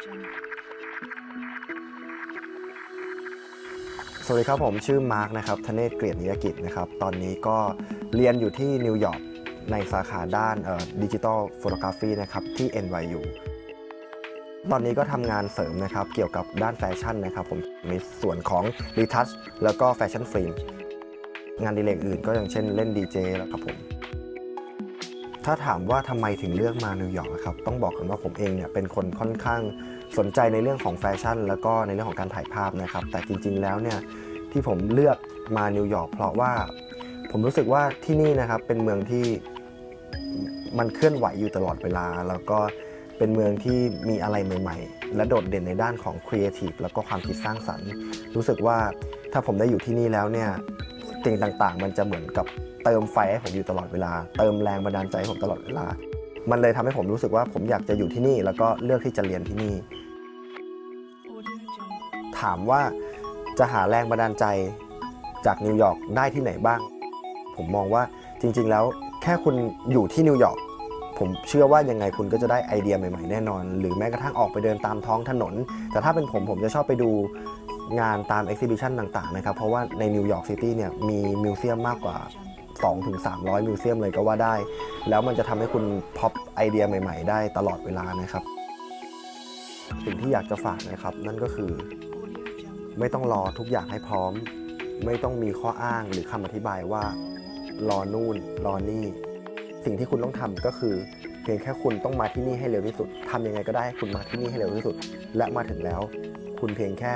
สวัสดีครับผมชื่อมาร์กนะครับทเนศเกลียดนิยกิจนะครับ ตอนนี้ก็เรียนอยู่ที่นิวยอร์กในสาขาด้านดิจิทัลโฟโตกราฟีนะครับที่ NYU ตอนนี้ก็ทำงานเสริมนะครับ เกี่ยวกับด้านแฟชั่นนะครับ ผมในส่วนของรีทัชแล้วก็แฟชั่นฟิล์มงานดีเลกอื่นก็อย่างเช่นเล่นดีเจแล้วครับผม ถ้าถามว่าทำไมถึงเลือกมานิวยอร์กครับต้องบอกกันว่าผมเองเนี่ยเป็นคนค่อนข้างสนใจในเรื่องของแฟชั่น แล้วก็ในเรื่องของการถ่ายภาพนะครับ แต่จริง ๆ แล้วเนี่ยที่ผมเลือกมานิวยอร์กเพราะว่าผมรู้สึกว่าที่นี่นะครับเป็นเมืองที่มันเคลื่อนไหวอยู่ตลอดเวลา แล้วก็เป็นเมืองที่มีอะไรใหม่ ๆ และโดดเด่นในด้านของครีเอทีฟแล้วก็ความคิดสร้างสรรค์ รู้สึกว่าถ้าผมได้อยู่ที่นี่แล้วเนี่ย สิ่งต่างๆ มันจะเหมือนกับเติมไฟให้ผมอยู่ตลอดเวลา เติมแรงบันดาลใจผมตลอดเวลา มันเลยทำให้ผมรู้สึกว่าผมอยากจะอยู่ที่นี่ แล้วก็เลือกที่จะเรียนที่นี่ ถามว่าจะหาแรงบันดาลใจจากนิวยอร์กได้ที่ไหนบ้าง ผมมองว่าจริง ๆ แล้วแค่คุณอยู่ที่นิวยอร์กผมเชื่อว่ายังไงคุณก็จะได้ไอเดียใหม่ ๆ แน่นอน หรือแม้กระทั่งออกไปเดินตามท้องถนน แต่ถ้าเป็นผมผมจะชอบไปดู งานตามเอ็กซิบิชันต่างๆนะครับ เพราะว่าในนิวยอร์กซิตี้เนี่ยมีมิวเซียมมากกว่า 2-300 มิวเซียมเลยก็ว่าได้ แล้วมันจะทำให้คุณพบไอเดียใหม่ ๆ ได้ตลอดเวลานะครับ สิ่งที่อยากจะฝากนะครับ นั่นก็คือ ไม่ต้องรอทุกอย่างให้พร้อม ไม่ต้องมีข้ออ้างหรือคำอธิบายว่า รอนู่น รอนี่ สิ่งที่คุณต้องทำก็คือเพียงแค่คุณต้องมาที่นี่ให้เร็วที่สุดทำยังไงก็ได้ให้คุณมาที่นี่ให้เร็วที่สุด และมาถึงแล้ว คุณเพียงแค่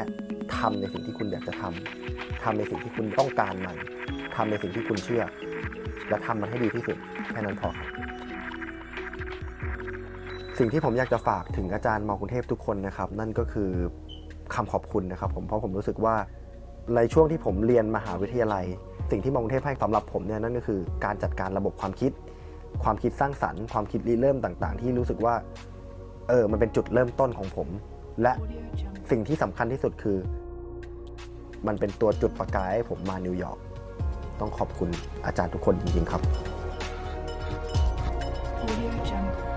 ทำในสิ่งที่คุณอยากจะทำทำในสิ่งที่คุณต้องการมันทำในสิ่งที่คุณเชื่อ และทำมันให้ดีที่สุดแค่นั้นพอครับสิ่งที่ผมอยากจะฝากถึงอาจารย์มอกรุงเทพทุกคนนะครับ นั่นก็คือคำขอบคุณนะครับ ผมเพราะผมรู้สึกว่าในช่วงที่ผมเรียนมหาวิทยาลัย สิ่งที่มอกรุงเทพให้สำหรับผมเนี่ยนั่นก็คือการจัดการระบบความคิด ความคิดสร้างสรรค์ ความคิดริเริ่มต่าง ๆ ที่รู้สึกว่าเออมันเป็นจุดเริ่มต้นของผม และสิ่งที่สำคัญที่สุดคือ มันเป็นตัวจุดประกายให้ผมมานิวยอร์กต้องขอบคุณอาจารย์ทุกคนจริงๆครับ Audio Jungle.